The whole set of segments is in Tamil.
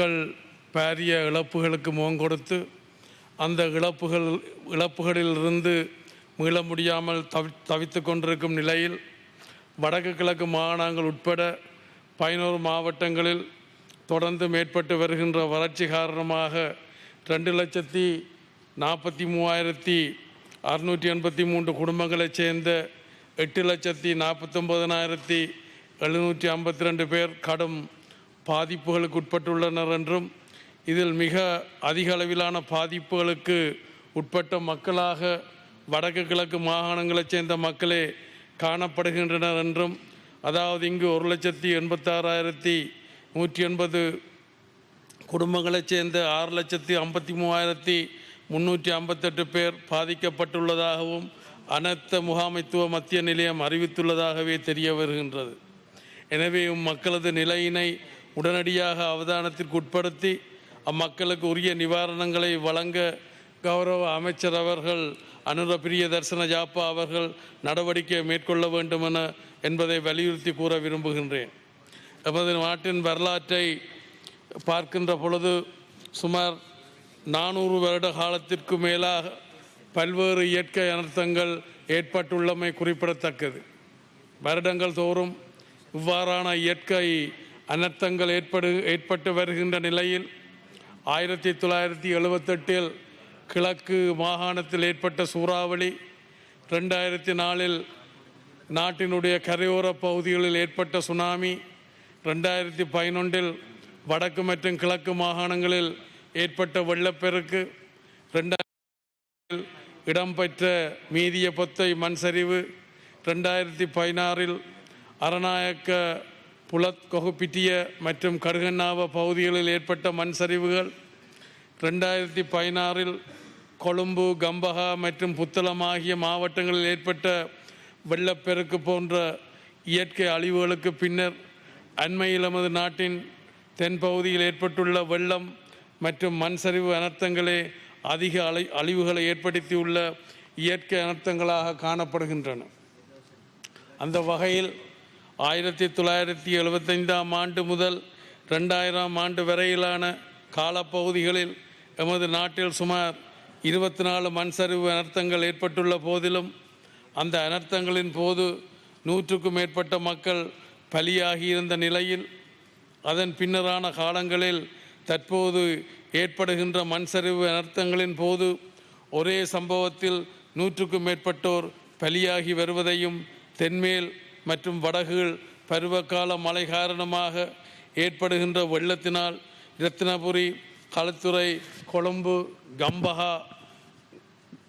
மக்கள் பாரிய இழப்புகளுக்கு முகம் கொடுத்து அந்த இழப்புகள் இழப்புகளிலிருந்து மீள முடியாமல் தவி தவித்து கொண்டிருக்கும் நிலையில் வடக்கு கிழக்கு மாகாணங்கள் உட்பட பதினோரு மாவட்டங்களில் தொடர்ந்து மேற்பட்டு வருகின்ற வறட்சி காரணமாக ரெண்டு லட்சத்தி நாற்பத்தி மூவாயிரத்தி அறுநூற்றி எண்பத்தி மூன்று குடும்பங்களைச் சேர்ந்த எட்டு லட்சத்தி நாற்பத்தொம்பதனாயிரத்தி எழுநூற்றி ஐம்பத்தி ரெண்டு பேர் கடும் பாதிப்புகளுக்கு உட்பட்டுள்ளனர் என்றும் இதில் மிக அதிக அளவிலான பாதிப்புகளுக்கு உட்பட்ட மக்களாக வடக்கு கிழக்கு மாகாணங்களைச் சேர்ந்த மக்களே காணப்படுகின்றனர் என்றும் அதாவது இங்கு ஒரு லட்சத்தி எண்பத்தாறாயிரத்தி நூற்றி எண்பது குடும்பங்களைச் சேர்ந்த ஆறு லட்சத்தி ஐம்பத்தி மூவாயிரத்தி முன்னூற்றி ஐம்பத்தெட்டு பேர் பாதிக்கப்பட்டுள்ளதாகவும் அனர்த்த முகாமைத்துவ மத்திய நிலையம் அறிவித்துள்ளதாகவே தெரிய வருகின்றது. எனவே மக்களது நிலையினை உடனடியாக அவதானத்திற்கு உட்படுத்தி அம்மக்களுக்கு உரிய நிவாரணங்களை வழங்க கௌரவ அமைச்சர் அவர்கள் அனுர பிரிய தர்சன ஜாப்பா அவர்கள் நடவடிக்கை மேற்கொள்ள வேண்டுமென என்பதை வலியுறுத்தி கூற விரும்புகின்றேன். எமது நாட்டின் வரலாற்றை பார்க்கின்ற பொழுது சுமார் நானூறு வருட காலத்திற்கு மேலாக பல்வேறு இயற்கை அனர்த்தங்கள் ஏற்பட்டுள்ளமை குறிப்பிடத்தக்கது. வருடங்கள் தோறும் இவ்வாறான இயற்கை அனர்த்தங்கள் ஏற்படு ஏற்பட்டு வருகின்ற நிலையில் ஆயிரத்தி தொள்ளாயிரத்தி எழுபத்தெட்டில் கிழக்கு மாகாணத்தில் ஏற்பட்ட சூறாவளி ரெண்டாயிரத்தி நாலில் நாட்டினுடைய கரையோர பகுதிகளில் ஏற்பட்ட சுனாமி ரெண்டாயிரத்தி பதினொன்றில் வடக்கு மற்றும் கிழக்கு மாகாணங்களில் ஏற்பட்ட வெள்ளப்பெருக்கு ரெண்டாயிரத்தில் இடம்பெற்ற மீதிய பொத்தை மண் சரிவு ரெண்டாயிரத்தி பதினாறில் அரநாயக்க புலத் கொகுப்பிட்டிய மற்றும் கருகன்னாவ பகுதிகளில் ஏற்பட்ட மண் சரிவுகள் ரெண்டாயிரத்தி பதினாறில் கொழும்பு கம்பஹா மற்றும் புத்தளம் ஆகிய மாவட்டங்களில் ஏற்பட்ட வெள்ளப்பெருக்கு போன்ற இயற்கை அழிவுகளுக்கு பின்னர் அண்மையில் நமது நாட்டின் தென்பகுதியில் ஏற்பட்டுள்ள வெள்ளம் மற்றும் மண் சரிவு அனர்த்தங்களே அதிக அலை அழிவுகளை ஏற்படுத்தியுள்ள இயற்கை அனர்த்தங்களாக காணப்படுகின்றன. அந்த வகையில் ஆயிரத்தி தொள்ளாயிரத்தி எழுபத்தைந்தாம் ஆண்டு முதல் ரெண்டாயிரம் ஆண்டு வரையிலான காலப்பகுதிகளில் எமது நாட்டில் சுமார் இருபத்தி நாலு மண் சரிவு அனர்த்தங்கள் ஏற்பட்டுள்ள போதிலும் அந்த அனர்த்தங்களின் போது நூற்றுக்கும் மேற்பட்ட மக்கள் பலியாகியிருந்த நிலையில் அதன் பின்னரான காலங்களில் தற்போது ஏற்படுகின்ற மண் சரிவு அனர்த்தங்களின் போது ஒரே சம்பவத்தில் நூற்றுக்கும் மேற்பட்டோர் பலியாகி வருவதையும் தென்மேல் மற்றும் வடகுகள் பருவகால மழை காரணமாக ஏற்படுகின்ற வெள்ளத்தினால் ரத்தினபுரி களத்துறை கொழும்பு கம்பஹா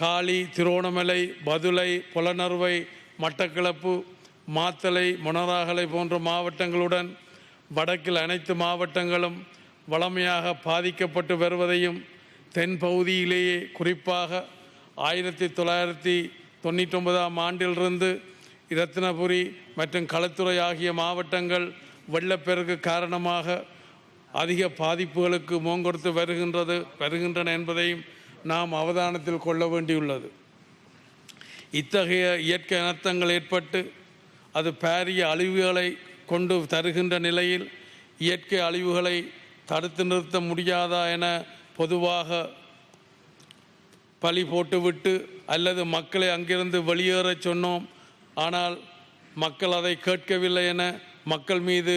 காளி திருவோணமலை பதுளை புலனறுவை மட்டக்களப்பு மாத்தளை மொனராகலை போன்ற மாவட்டங்களுடன் வடக்கில் அனைத்து மாவட்டங்களும் வளமையாக பாதிக்கப்பட்டு வருவதையும் தென் பகுதியிலேயே குறிப்பாக ஆயிரத்தி தொள்ளாயிரத்தி தொண்ணூற்றி ஒன்பதாம் ஆண்டிலிருந்து இரத்தினபுரி மற்றும் களத்துறை ஆகிய மாவட்டங்கள் வெள்ளப்பெருக்கு காரணமாக அதிக பாதிப்புகளுக்கு மோங்கொடுத்து வருகின்றது வருகின்றன என்பதையும் நாம் அவதானத்தில் கொள்ள வேண்டியுள்ளது. இத்தகைய இயற்கை அனர்த்தங்கள் ஏற்பட்டு அது பாரிய அழிவுகளை கொண்டு தருகின்ற நிலையில் இயற்கை அழிவுகளை தடுத்து நிறுத்த முடியாதா என பொதுவாக பழி போட்டுவிட்டு அல்லது மக்களை அங்கிருந்து வெளியேறச் சொன்னோம் ஆனால் மக்கள் அதை கேட்கவில்லை என மக்கள் மீது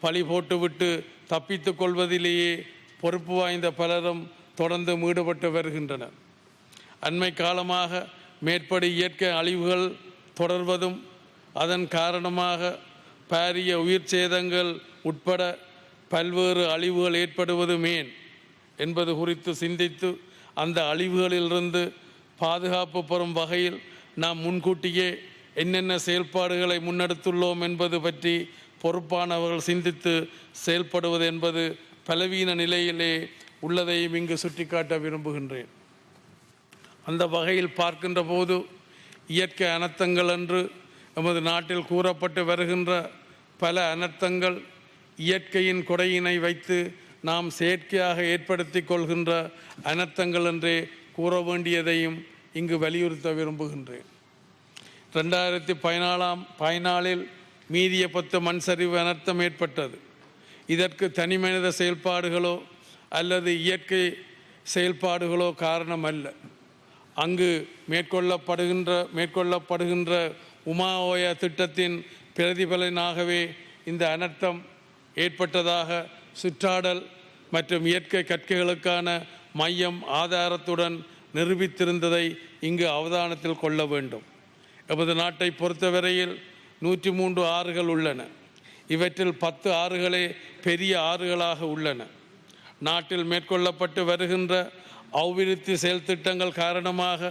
பழி போட்டுவிட்டு தப்பித்து கொள்வதிலேயே பொறுப்பு வாய்ந்த பலரும் தொடர்ந்து ஈடுபட்டு வருகின்றனர். அண்மை காலமாக மேற்படி இயற்கை அழிவுகள் தொடர்வதும் அதன் காரணமாக பாரிய உயிர் சேதங்கள் உட்பட பல்வேறு அழிவுகள் ஏற்படுவதும் ஏன் என்பது குறித்து சிந்தித்து அந்த அழிவுகளிலிருந்து பாதுகாப்பு பெறும் வகையில் நாம் முன்கூட்டியே என்னென்ன செயல்பாடுகளை முன்னெடுத்துள்ளோம் என்பது பற்றி பொறுப்பானவர்கள் சிந்தித்து செயல்படுவது என்பது பலவீன நிலையிலே உள்ளதையும் இங்கு சுட்டிக்காட்ட விரும்புகின்றேன். அந்த வகையில் பார்க்கின்ற போது இயற்கை அனர்த்தங்கள் என்று எமது நாட்டில் கூறப்பட்டு வருகின்ற பல அனர்த்தங்கள் இயற்கையின் கொடையினை வைத்து நாம் செயற்கையாக ஏற்படுத்தி கொள்கின்ற அனர்த்தங்கள் என்றே கூற வேண்டியதையும் இங்கு வலியுறுத்த விரும்புகின்றேன். ரெண்டாயிரத்தி பதினாலாம் பதினாலில் மீதிய பத்து மண் சரிவு அனர்த்தம் ஏற்பட்டது. இதற்கு தனிமனித செயல்பாடுகளோ அல்லது இயற்கை செயல்பாடுகளோ காரணம் அல்ல அங்கு மேற்கொள்ளப்படுகின்ற மேற்கொள்ளப்படுகின்ற உமா ஓயா திட்டத்தின் பிரதிபலனாகவே இந்த அனர்த்தம் ஏற்பட்டதாக சுற்றாடல் மற்றும் இயற்கை கற்கைகளுக்கான மையம் ஆதாரத்துடன் நிரூபித்திருந்ததை இங்கு அவதானத்தில் கொள்ள வேண்டும். எமது நாட்டை பொறுத்தவரையில் நூற்றி மூன்று ஆறுகள் உள்ளன. இவற்றில் பத்து ஆறுகளே பெரிய ஆறுகளாக உள்ளன. நாட்டில் மேற்கொள்ளப்பட்டு வருகின்ற அபிவிருத்தி செயல் திட்டங்கள் காரணமாக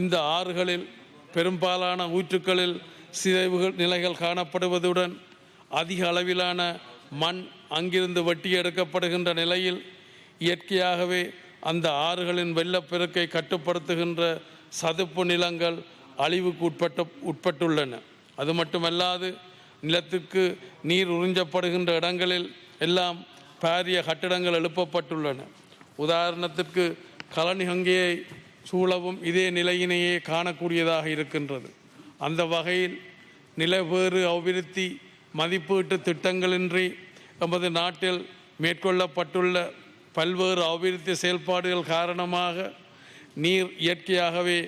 இந்த ஆறுகளில் பெரும்பாலான ஊற்றுக்களில் சிதைவுகள் நிலைகள் காணப்படுவதுடன் அதிக அளவிலான மண் அங்கிருந்து வெட்டி எடுக்கப்படுகின்ற நிலையில் இயற்கையாகவே அந்த ஆறுகளின் வெள்ளப்பெருக்கை கட்டுப்படுத்துகின்ற சதுப்பு நிலங்கள் அழிவுக்கு உட்பட்ட உட்பட்டுள்ளன. அது மட்டுமல்லாது நிலத்துக்கு நீர் உறிஞ்சப்படுகின்ற இடங்களில் எல்லாம் பாரிய கட்டிடங்கள் எழுப்பப்பட்டுள்ளன. உதாரணத்திற்கு கலனிகங்கையை சூழவும் இதே நிலையினையே காணக்கூடியதாக இருக்கின்றது. அந்த வகையில் நிலவேறு அபிவிருத்தி மதிப்பீட்டு திட்டங்களின்றி நமது நாட்டில் மேற்கொள்ளப்பட்டுள்ள பல்வேறு அபிவிருத்தி செயல்பாடுகள் காரணமாக நீர் இயற்கையாகவே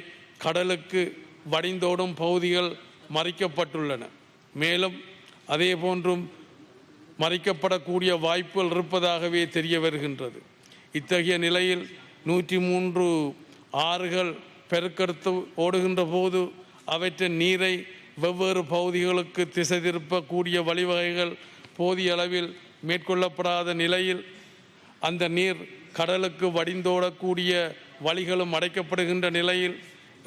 கடலுக்கு வடிந்தோடும் பகுதிகள் மறைக்கப்பட்டுள்ளன. மேலும் அதே போன்றும் மறைக்கப்படக்கூடிய வாய்ப்புகள் இருப்பதாகவே தெரிய வருகின்றது. இத்தகைய நிலையில் நூற்றி மூன்று ஆறுகள் பெருக்கெடுத்து ஓடுகின்ற போது அவற்றின் நீரை வெவ்வேறு பகுதிகளுக்கு திசை திருப்பக்கூடிய வழிவகைகள் போதிய அளவில் மேற்கொள்ளப்படாத நிலையில் அந்த நீர் கடலுக்கு வடிந்தோடக்கூடிய வழிகளும் அடைக்கப்படுகின்ற நிலையில்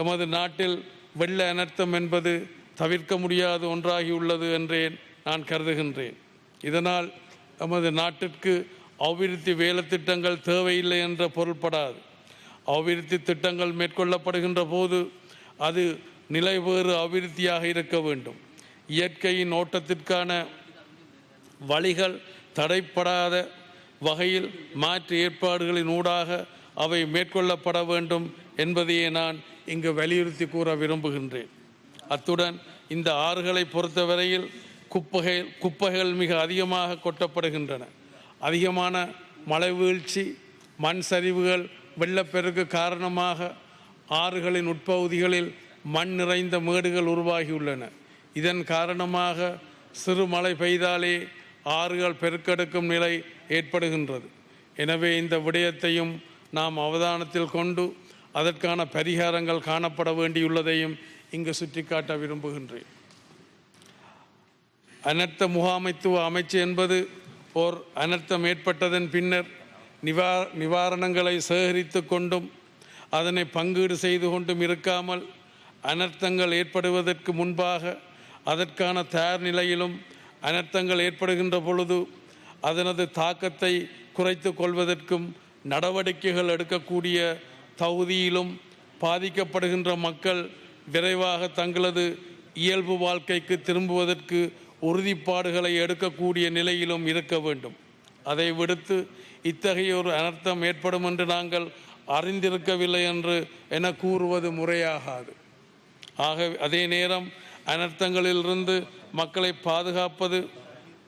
எமது நாட்டில் வெள்ள அனர்த்தம் என்பது தவிர்க்க முடியாத ஒன்றாகியுள்ளது என்றேன் நான் கருதுகின்றேன். இதனால் நமது நாட்டிற்கு அபிவிருத்தி வேலைத்திட்டங்கள் தேவையில்லை என்ற பொருள்படாது. அபிவிருத்தி திட்டங்கள் மேற்கொள்ளப்படுகின்ற போது அது நிலைவேறு அபிவிருத்தியாக இருக்க வேண்டும். இயற்கையின் ஓட்டத்திற்கான வழிகள் தடைப்படாத வகையில் மாற்று ஏற்பாடுகளின் ஊடாக அவை மேற்கொள்ளப்பட வேண்டும் என்பதையே நான் இங்கு வலியுறுத்தி கூற விரும்புகின்றேன். அத்துடன் இந்த ஆறுகளை பொறுத்தவரையில் குப்பைகள் குப்பைகள் மிக அதிகமாக கொட்டப்படுகின்றன. அதிகமான மழை வீழ்ச்சி மண் சரிவுகள் வெள்ளப்பெருக்கு காரணமாக ஆறுகளின் உட்பகுதிகளில் மண் நிறைந்த மேடுகள் உருவாகியுள்ளன. இதன் காரணமாக சிறு மழை பெய்தாலே ஆறுகள் பெருக்கெடுக்கும் நிலை ஏற்படுகின்றது. எனவே இந்த விடயத்தையும் நாம் அவதானத்தில் கொண்டு அதற்கான பரிகாரங்கள் காணப்பட வேண்டியுள்ளதையும் இங்கு சுட்டிக்காட்ட விரும்புகின்றேன். அனர்த்த முகாமைத்துவ அமைச்சு என்பது ஓர் அனர்த்தம் ஏற்பட்டதன் பின்னர் நிவா நிவாரணங்களை சேகரித்து கொண்டும் அதனை பங்கீடு செய்து கொண்டும் இருக்காமல் அனர்த்தங்கள் ஏற்படுவதற்கு முன்பாக அதற்கான தயார் நிலையிலும் அனர்த்தங்கள் ஏற்படுகின்ற பொழுது அதனது தாக்கத்தை குறைத்து கொள்வதற்கும் நடவடிக்கைகள் எடுக்கக்கூடிய தகுதியிலும் பாதிக்கப்படுகின்ற மக்கள் விரைவாக தங்களது இயல்பு வாழ்க்கைக்கு திரும்புவதற்கு உறுதிப்பாடுகளை எடுக்கக்கூடிய நிலையிலும் இருக்க வேண்டும். அதை விடுத்து இத்தகைய ஒரு அனர்த்தம் ஏற்படும் என்று நாங்கள் அறிந்திருக்கவில்லை என்று என கூறுவது முறையாகாது. ஆக அதே நேரம் அனர்த்தங்களிலிருந்து மக்களை பாதுகாப்பது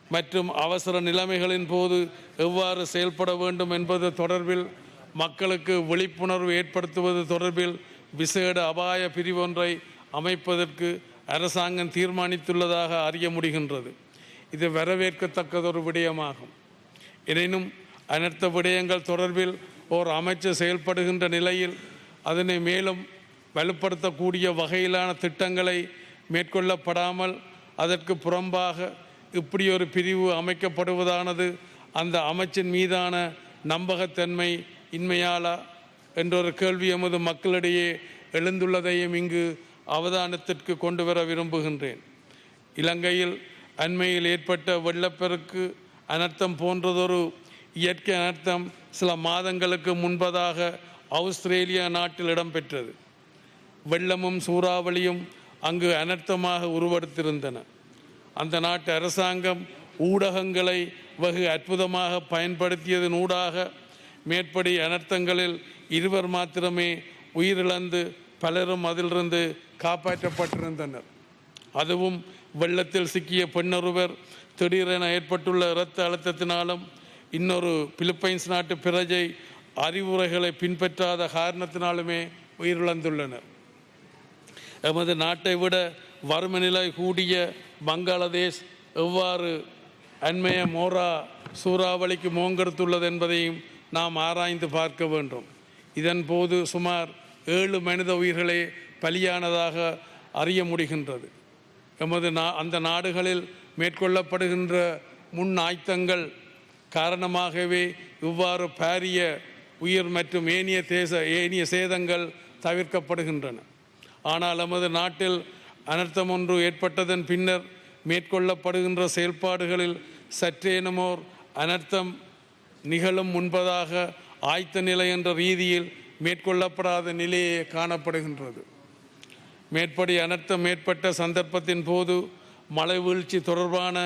மற்றும் அவசர நிலைமைகளின் போது எவ்வாறு செயல்பட வேண்டும் என்பது தொடர்பில் மக்களுக்கு விழிப்புணர்வு ஏற்படுத்துவது தொடர்பில் விசேட அபாய பிரிவொன்றை அமைப்பதற்கு அரசாங்கம் தீர்மானித்துள்ளதாக அறிய முடிகின்றது. இது வரவேற்கத்தக்கதொரு விடயமாகும். எனினும் அனர்த்த விடயங்கள் தொடர்பில் ஓர் அமைச்சு செயல்படுகின்ற நிலையில் அதனை மேலும் வலுப்படுத்தக்கூடிய வகையிலான திட்டங்களை மேற்கொள்ளப்படாமல் அதற்கு புறம்பாக இப்படி ஒரு பிரிவு அமைக்கப்படுவதானது? அந்த அமைச்சின் மீதான நம்பகத்தன்மை இன்மையாலா என்றொரு கேள்வி எமது மக்களிடையே எழுந்துள்ளதையும் இங்கு அவதானத்திற்கு கொண்டு வர விரும்புகின்றேன். இலங்கையில் அண்மையில் ஏற்பட்ட வெள்ளப்பெருக்கு அனர்த்தம் போன்றதொரு இயற்கை அனர்த்தம் சில மாதங்களுக்கு முன்பதாக ஆஸ்திரேலியா நாட்டில் இடம்பெற்றது. வெள்ளமும் சூறாவளியும் அங்கு அனர்த்தமாக உருவெடுத்திருந்தன. அந்த நாட்டு அரசாங்கம் ஊடகங்களை வெகு அற்புதமாக பயன்படுத்தியதன் ஊடாக மேற்படி அனர்த்தங்களில் இருவர் மாத்திரமே உயிரிழந்து பலரும் அதிலிருந்து காப்பாற்றப்பட்டிருந்தனர். அதுவும் வெள்ளத்தில் சிக்கிய பெண்ணொருவர் திடீரென ஏற்பட்டுள்ள இரத்த அழுத்தத்தினாலும் இன்னொரு பிலிப்பைன்ஸ் நாட்டு பிரஜை அறிவுரைகளை பின்பற்றாத காரணத்தினாலுமே உயிரிழந்துள்ளனர். எமது நாட்டை விட வறுமை நிலை கூடிய பங்களாதேஷ் எவ்வாறு அண்மைய மோரா சூறாவளிக்கு மோங்கெடுத்துள்ளது என்பதையும் நாம் ஆராய்ந்து பார்க்க வேண்டும். இதன் போது சுமார் ஏழு மனித உயிர்களே பலியானதாக அறிய முடிகின்றது. எமது நா அந்த நாடுகளில் மேற்கொள்ளப்படுகின்ற முன் ஆயத்தங்கள் காரணமாகவே இவ்வாறு பாரிய உயிர் மற்றும் ஏனிய தேச ஏனிய சேதங்கள் தவிர்க்கப்படுகின்றன. ஆனால் நமது நாட்டில் அனர்த்தம் ஒன்று ஏற்பட்டதன் பின்னர் மேற்கொள்ளப்படுகின்ற செயல்பாடுகளில் சற்றேனுமோர் அனர்த்தம் நிகழும் முன்பதாக ஆய்த்த நிலை என்ற ரீதியில் மேற்கொள்ளப்படாத நிலையே காணப்படுகின்றது. மேற்படி அனர்த்தம் ஏற்பட்ட சந்தர்ப்பத்தின் போது மழை வீழ்ச்சி தொடர்பான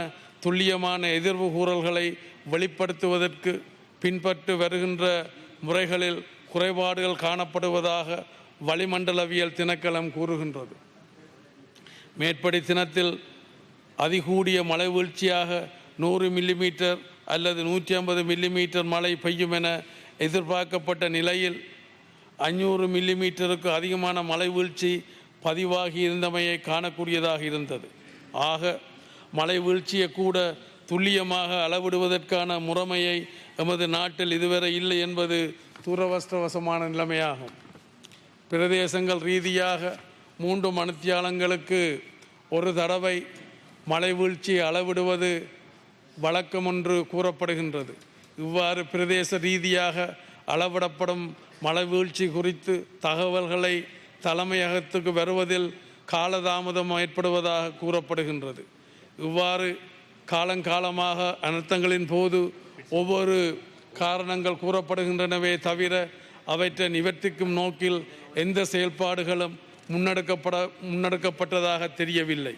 துல்லியமான எதிர்வு கூறல்களை வெளிப்படுத்துவதற்கு பின்பற்று வருகின்ற முறைகளில் குறைபாடுகள் காணப்படுவதாக வளிமண்டலவியல் திணைக்களம் கூறுகின்றது. மேற்படி தினத்தில் அதிகூடிய மழை வீழ்ச்சியாக நூறு மில்லிமீட்டர் அல்லது நூற்றி ஐம்பது மில்லிமீட்டர் மழை பெய்யும் என எதிர்பார்க்கப்பட்ட நிலையில் அஞ்சூறு மில்லிமீட்டருக்கு அதிகமான மழை வீழ்ச்சி பதிவாகி இருந்தமையை காணக்கூடியதாக இருந்தது. ஆக மழை வீழ்ச்சியை கூட துல்லியமாக அளவிடுவதற்கான முறைமையை எமது நாட்டில் இதுவரை இல்லை என்பது துரவஸ்தவசமான நிலைமையாகும். பிரதேசங்கள் ரீதியாக மூன்று மணித்தியாலங்களுக்கு ஒரு தடவை மழை வீழ்ச்சியை அளவிடுவது வழக்கம் என்று கூறப்படுகின்றது. இவ்வாறு பிரதேச ரீதியாக அளவிடப்படும் மழை வீழ்ச்சி குறித்து தகவல்களை தலைமையகத்துக்கு வருவதில் காலதாமதம் ஏற்படுவதாக கூறப்படுகின்றது. இவ்வாறு காலங்காலமாக அனர்த்தங்களின் போது ஒவ்வொரு காரணங்கள் கூறப்படுகின்றனவே தவிர அவற்றை நிவர்த்திக்கும் நோக்கில் எந்த செயல்பாடுகளும் முன்னெடுக்கப்பட முன்னெடுக்கப்பட்டதாக தெரியவில்லை.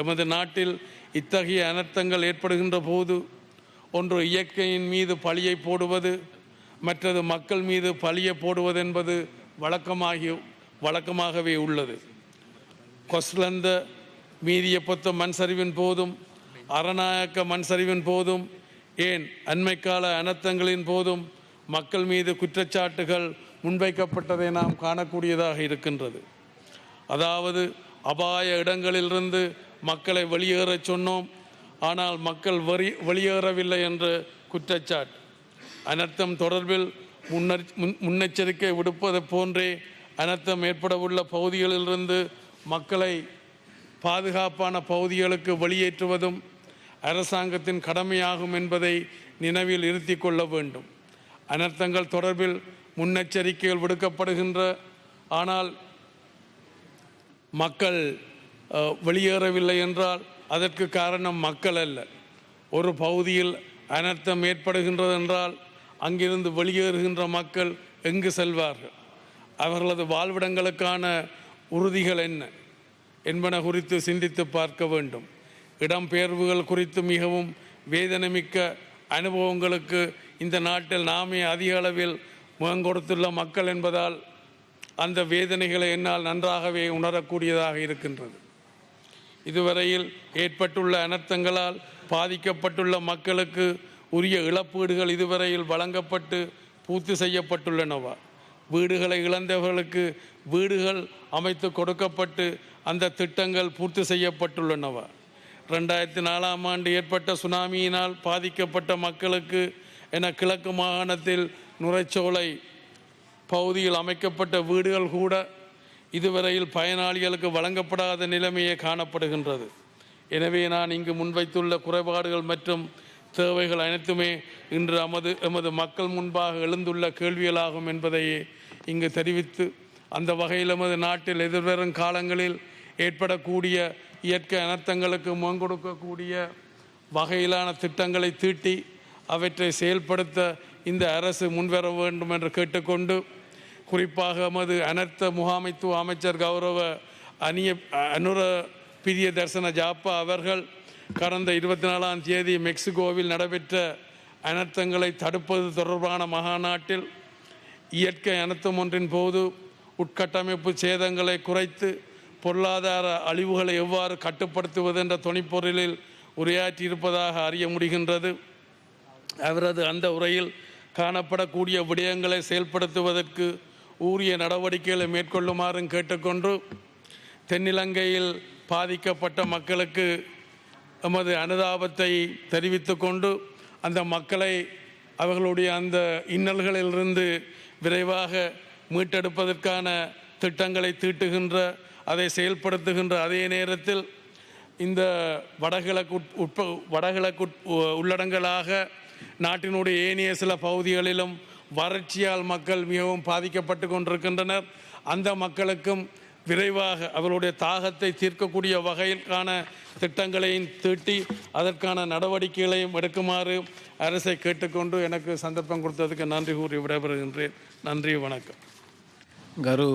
எமது நாட்டில் இத்தகைய அனர்த்தங்கள் ஏற்படுகின்ற போது ஒன்று இயற்கையின் மீது பழியை போடுவது மற்றது மக்கள் மீது பழியை போடுவது என்பது வழக்கமாகி வழக்கமாகவே உள்ளது. கொஸ்லந்த மீதியப்பத்த மண் சரிவின் போதும் அரணாயக்க மண் சரிவின் போதும் ஏன் அண்மைக்கால அனர்த்தங்களின் போதும் மக்கள் மீது குற்றச்சாட்டுகள் முன்வைக்கப்பட்டதை நாம் காணக்கூடியதாக இருக்கின்றது. அதாவது அபாய இடங்களிலிருந்து மக்களை வெளியேறச் சொன்னோம். ஆனால் மக்கள் வரி வெளியேறவில்லை என்று குற்றச்சாட்டு. அனர்த்தம் தொடர்பில் முன்னர் முன் முன்னெச்சரிக்கை விடுப்பது போன்றே அனர்த்தம் ஏற்படவுள்ள பகுதிகளிலிருந்து மக்களை பாதுகாப்பான பகுதிகளுக்கு வெளியேற்றுவதும் அரசாங்கத்தின் கடமையாகும் என்பதை நினைவில் இருத்தி கொள்ள வேண்டும். அனர்த்தங்கள் தொடர்பில் முன்னெச்சரிக்கைகள் விடுக்கப்படுகின்ற ஆனால் மக்கள் வெளியேறவில்லை என்றால் அதற்கு காரணம் மக்கள் அல்ல. ஒரு பகுதியில் அனர்த்தம் ஏற்படுகின்றது என்றால் அங்கிருந்து வெளியேறுகின்ற மக்கள் எங்கு செல்வார்கள்? அவர்களது வாழ்விடங்களுக்கான உறுதிகள் என்ன என்பன குறித்து சிந்தித்து பார்க்க வேண்டும். இடம்பெயர்வுகள் குறித்து மிகவும் வேதனைமிக்க அனுபவங்களுக்கு இந்த நாட்டில் நாமே அதிக அளவில் முகம் கொடுத்துள்ள மக்கள் என்பதால் அந்த வேதனைகளை என்னால் நன்றாகவே உணரக்கூடியதாக இருக்கின்றது. இதுவரையில் ஏற்பட்டுள்ள அனர்த்தங்களால் பாதிக்கப்பட்டுள்ள மக்களுக்கு உரிய இழப்பீடுகள் இதுவரையில் வழங்கப்பட்டு பூர்த்தி செய்யப்பட்டுள்ளனவா? வீடுகளை இழந்தவர்களுக்கு வீடுகள் அமைத்து கொடுக்கப்பட்டு அந்த திட்டங்கள் பூர்த்தி செய்யப்பட்டுள்ளனவா? ரெண்டாயிரத்தி நாலாம் ஆண்டு ஏற்பட்ட சுனாமியினால் பாதிக்கப்பட்ட மக்களுக்கு என கிழக்கு மாகாணத்தில் நுரைச்சோலை பகுதியில் அமைக்கப்பட்ட வீடுகள் கூட இதுவரையில் பயனாளிகளுக்கு வழங்கப்படாத நிலைமையே காணப்படுகின்றது. எனவே நான் இங்கு முன்வைத்துள்ள குறைபாடுகள் மற்றும் தேவைகள் அனைத்துமே இன்று எமது எமது மக்கள் முன்பாக எழுந்துள்ள கேள்விகளாகும் என்பதையே இங்கு தெரிவித்து அந்த வகையில் எமது நாட்டில் எதிர்வரும் காலங்களில் ஏற்படக்கூடிய இயற்கை அனர்த்தங்களுக்கு முன்கொடுக்கக்கூடிய வகையிலான திட்டங்களை தீட்டி அவற்றை செயல்படுத்த இந்த அரசு முன்வர வேண்டும் என்று கேட்டுக்கொண்டு குறிப்பாக எமது அனர்த்த முகாமைத்துவ அமைச்சர் கௌரவ அந்நிய அனுர பிரிய தர்சன ஜாப்பா அவர்கள் கடந்த இருபத்தி நாலாம் தேதி மெக்சிகோவில் நடைபெற்ற அனர்த்தங்களை தடுப்பது தொடர்பான மகாநாட்டில் இயற்கை அனர்த்தம் ஒன்றின் போது உட்கட்டமைப்பு சேதங்களை குறைத்து பொருளாதார அழிவுகளை எவ்வாறு கட்டுப்படுத்துவது என்ற துணிப்பொருளில் உரையாற்றியிருப்பதாக அறிய முடிகின்றது. அவரது அந்த உரையில் காணப்படக்கூடிய விடயங்களை செயல்படுத்துவதற்கு உரிய நடவடிக்கைகளை மேற்கொள்ளுமாறும் கேட்டுக்கொண்டு தென்னிலங்கையில் பாதிக்கப்பட்ட மக்களுக்கு எமது அனுதாபத்தை தெரிவித்து கொண்டு அந்த மக்களை அவர்களுடைய அந்த இன்னல்களிலிருந்து விரைவாக மீட்டெடுப்பதற்கான திட்டங்களை தீட்டுகின்ற அதை செயல்படுத்துகின்ற அதே நேரத்தில் இந்த வடகிழக்கு உட்ப வடகிழக்கு உள்ளடங்கலாக நாட்டினுடைய ஏனைய சில பகுதிகளிலும் வறட்சியால் மக்கள் மிகவும் பாதிக்கப்பட்டு கொண்டிருக்கின்றனர். அந்த மக்களுக்கும் விரைவாக அவர்களுடைய தாகத்தை தீர்க்கக்கூடிய வகையிற்கான திட்டங்களையும் தீட்டி அதற்கான நடவடிக்கைகளையும் எடுக்குமாறு அரசை கேட்டுக்கொண்டு எனக்கு சந்தர்ப்பம் கொடுத்ததுக்கு நன்றி கூறி விடைபெறுகின்றேன். நன்றி வணக்கம். கரு